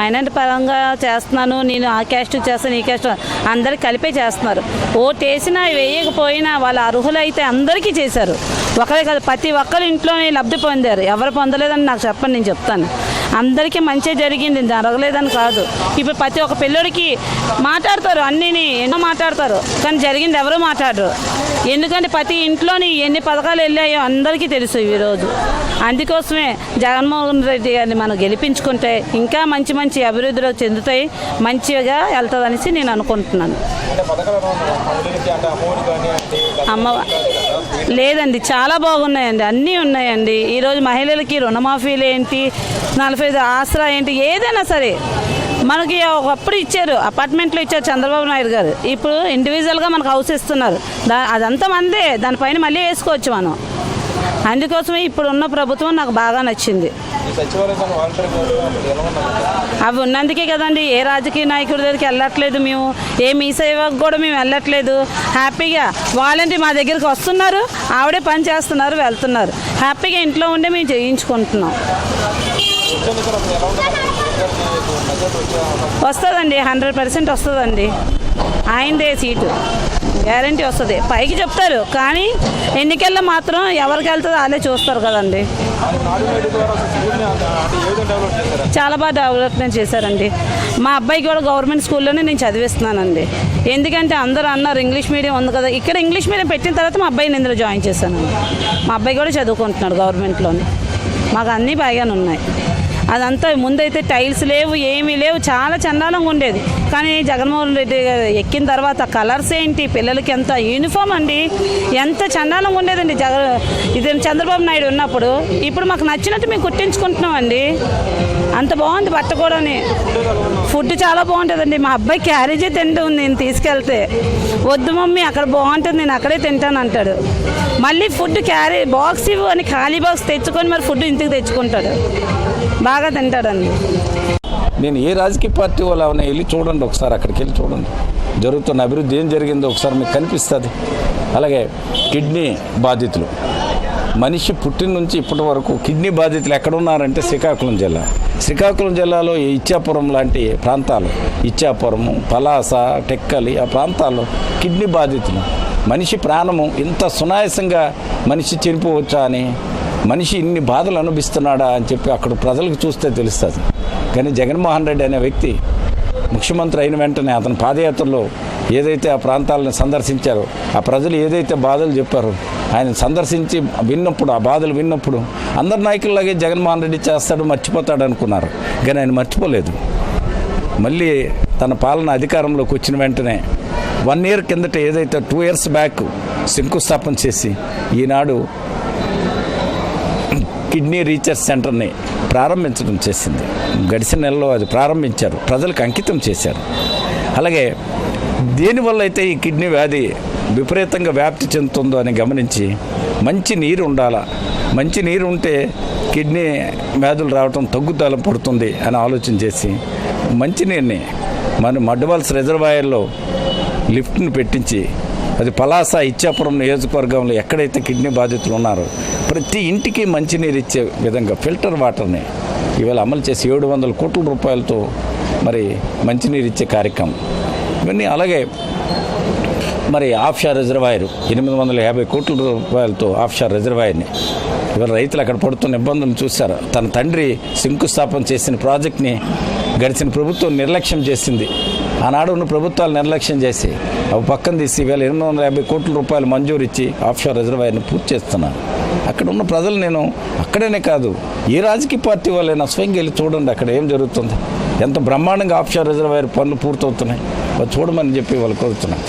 Minority పరంగా చేస్తున్నాను నేను ఆ క్యాస్ట్ చేస్తాను ఈ క్యాస్ట్ అందరికి కలిపే చేస్తున్నారు. ఓటు వేసినా వేయకపోయినా వాళ్ళ అర్హులైతే అందరికీ చేశారు. ఒకరే కాదు ప్రతి ఒక్కరు ఇంట్లోనే లబ్ధి పొందారు. ఎవరు పొందలేదని నాకు చెప్పండి నేను చెప్తాను. అందరికీ మంచి జరిగింది జరగలేదని కాదు. ఇప్పుడు ప్రతి ఒక్క పిల్లడికి మాట్లాడతారు అన్నీ ఎన్నో మాట్లాడతారు కానీ జరిగింది ఎవరు మాట్లాడరు. ఎందుకంటే ప్రతి ఇంట్లోని ఎన్ని పథకాలు వెళ్ళాయో అందరికీ తెలుసు ఈరోజు అందుకోసమే జగన్మోహన్ రెడ్డి గారిని మనం గెలిపించుకుంటే ఇంకా మంచి మంచి అభివృద్ధిలో చెందుతాయి మంచిగా వెళ్తుందనేసి నేను అనుకుంటున్నాను. అమ్మ లేదండి చాలా బాగున్నాయండి అన్నీ ఉన్నాయండి. ఈరోజు మహిళలకి రుణమాఫీలు ఏంటి నలభై ఐదు ఆసరా ఏంటి ఏదైనా సరే. మనకి ఒకప్పుడు ఇచ్చారు అపార్ట్మెంట్లో ఇచ్చారు చంద్రబాబు నాయుడు గారు. ఇప్పుడు ఇండివిజువల్గా మనకు హౌస్ ఇస్తున్నారు. దా అదంతా మందే దానిపైన మళ్ళీ వేసుకోవచ్చు మనం. అందుకోసమే ఇప్పుడు ఉన్న ప్రభుత్వం నాకు బాగా నచ్చింది. అవి ఉన్నందుకే కదండి ఏ రాజకీయ నాయకుడి దగ్గరికి వెళ్ళట్లేదు మేము ఏ మీ సేవకు కూడా మేము వెళ్ళట్లేదు. హ్యాపీగా వాలంటీర్ మా దగ్గరికి వస్తున్నారు ఆవిడే పని చేస్తున్నారు వెళ్తున్నారు. హ్యాపీగా ఇంట్లో ఉండే మేము చేయించుకుంటున్నాం. వస్తుందండి హండ్రెడ్ పర్సెంట్ వస్తుందండి. ఆయనదే సీటు. గ్యారంటీ వస్తుంది. పైకి చెప్తారు కానీ ఎన్నికల్లో మాత్రం ఎవరికి వెళ్తుందో వాళ్ళే చూస్తారు కదండి. చాలా బాగా డెవలప్మెంట్ చేశారండి. మా అబ్బాయి కూడా గవర్నమెంట్ స్కూల్లోనే నేను చదివిస్తున్నానండి. ఎందుకంటే అందరూ అన్నారు ఇంగ్లీష్ మీడియం ఉంది కదా. ఇక్కడ ఇంగ్లీష్ మీడియం పెట్టిన తర్వాత మా అబ్బాయిని ఇందులో జాయిన్ చేశానండి. మా అబ్బాయి కూడా చదువుకుంటున్నాడు గవర్నమెంట్లోనే. మాకు అన్నీ బాగానే ఉన్నాయి. అదంతా ముందైతే టైల్స్ లేవు ఏమీ లేవు చాలా చందాలంగా ఉండేది. కానీ జగన్మోహన్ రెడ్డి గారు ఎక్కిన తర్వాత కలర్స్ ఏంటి? పిల్లలకి ఎంత యూనిఫామ్ అండి? ఎంత చందాలంగా ఉండేదండి జగ ఇది చంద్రబాబు నాయుడు ఉన్నప్పుడు. ఇప్పుడు మాకు నచ్చినట్టు మేము కుట్టించుకుంటున్నామండి. అంత బాగుంది బట్ట కూడాని ఫుడ్ చాలా బాగుంటుందండి. మా అబ్బాయి క్యారేజే తింటుంది నేను తీసుకెళ్తే. వద్దు మమ్మీ అక్కడ బాగుంటుంది నేను అక్కడే తింటాను అంటాడు. మళ్ళీ ఫుడ్ క్యారీ బాక్స్ ఇవ్వు అని ఖాళీ బాక్స్ తెచ్చుకొని మరి ఫుడ్ ఇంటికి తెచ్చుకుంటాడు. బాగా తింటాడండి. నేను ఏ రాజకీయ పార్టీ వాళ్ళు అవన్నీ వెళ్ళి చూడండి ఒకసారి అక్కడికి వెళ్ళి చూడండి. జరుగుతున్న అభివృద్ధి ఏం జరిగిందో ఒకసారి మీకు కనిపిస్తుంది. అలాగే కిడ్నీ బాధితులు. మనిషి పుట్టిన నుంచి ఇప్పటి వరకు కిడ్నీ బాధితులు ఎక్కడున్నారంటే శ్రీకాకుళం జిల్లా. శ్రీకాకుళం జిల్లాలో ఈ ఇచ్చాపురం లాంటి ప్రాంతాలు ఇచ్చాపురము పలాస టెక్కలి ఆ ప్రాంతాల్లో కిడ్నీ బాధితులు. మనిషి ప్రాణము ఇంత సునాయాసంగా మనిషి చనిపోవచ్చా అని మనిషి ఇన్ని బాధలు అనుభవిస్తున్నాడా అని చెప్పి అక్కడ ప్రజలకు చూస్తే తెలుస్తుంది. కానీ జగన్మోహన్ రెడ్డి అనే వ్యక్తి ముఖ్యమంత్రి అయిన వెంటనే అతని పాదయాత్రలో ఏదైతే ఆ ప్రాంతాలను సందర్శించారో ఆ ప్రజలు ఏదైతే బాధలు చెప్పారో ఆయన సందర్శించి విన్నప్పుడు ఆ బాధలు విన్నప్పుడు అందరి నాయకుల్లాగే జగన్మోహన్ రెడ్డి చేస్తాడు మర్చిపోతాడు అనుకున్నారు. కానీ ఆయన మర్చిపోలేదు. మళ్ళీ తన పాలన అధికారంలోకి వచ్చిన వెంటనే వన్ ఇయర్ కిందట ఏదైతే టూ ఇయర్స్ బ్యాక్ శంకుస్థాపన చేసి ఈనాడు కిడ్నీ రీసెర్చ్ సెంటర్ని ప్రారంభించడం చేసింది. గడిచిన నెలలో అది ప్రారంభించారు. ప్రజలకు అంకితం చేశారు. అలాగే దేనివల్ల అయితే ఈ కిడ్నీ వ్యాధి విపరీతంగా వ్యాప్తి చెందుతుందో అని గమనించి మంచి నీరు ఉండాలా మంచి నీరు ఉంటే కిడ్నీ వ్యాధులు రావటం తగ్గుదల పడుతుంది అని ఆలోచన చేసి మంచినీరుని మన మడ్డవాల్స్ రిజర్వాయర్లో లిఫ్ట్ని పెట్టించి అది పలాస ఇచ్చాపురం నియోజకవర్గంలో ఎక్కడైతే కిడ్నీ బాధితులు ఉన్నారో ప్రతి ఇంటికి మంచినీరు ఇచ్చే విధంగా ఫిల్టర్ వాటర్ని ఇవాళ అమలు చేసి ఏడు వందల కోట్ల రూపాయలతో మరి మంచినీరు ఇచ్చే కార్యక్రమం. ఇవన్నీ అలాగే మరి ఆఫ్షార్ రిజర్వాయర్ ఎనిమిది వందల యాభై కోట్ల రూపాయలతో ఆఫ్షార్ రిజర్వాయర్ని. ఇవాళ రైతులు అక్కడ పడుతున్న ఇబ్బందులు చూశారు. తన తండ్రి శంకుస్థాపన చేసిన ప్రాజెక్ట్ని గడిచిన ప్రభుత్వం నిర్లక్ష్యం చేసింది. ఆనాడు ఉన్న ప్రభుత్వాలు నిర్లక్ష్యం చేసి అవి పక్కన తీసి ఇవాళ ఎనిమిది వందల యాభై కోట్ల రూపాయలు మంజూరు ఇచ్చి ఆఫ్షోర్ రిజర్వాయర్ని పూర్తి చేస్తున్నారు అక్కడ ఉన్న ప్రజలు నేను అక్కడనే కాదు ఏ రాజకీయ పార్టీ వాళ్ళైనా స్వయంగా వెళ్ళి చూడండి అక్కడ ఏం జరుగుతుంది. ఎంత బ్రహ్మాండంగా ఆఫ్షోర్ రిజర్వాయర్ పనులు పూర్తవుతున్నాయి. చూడమని చెప్పి వాళ్ళు కోరుతున్నాను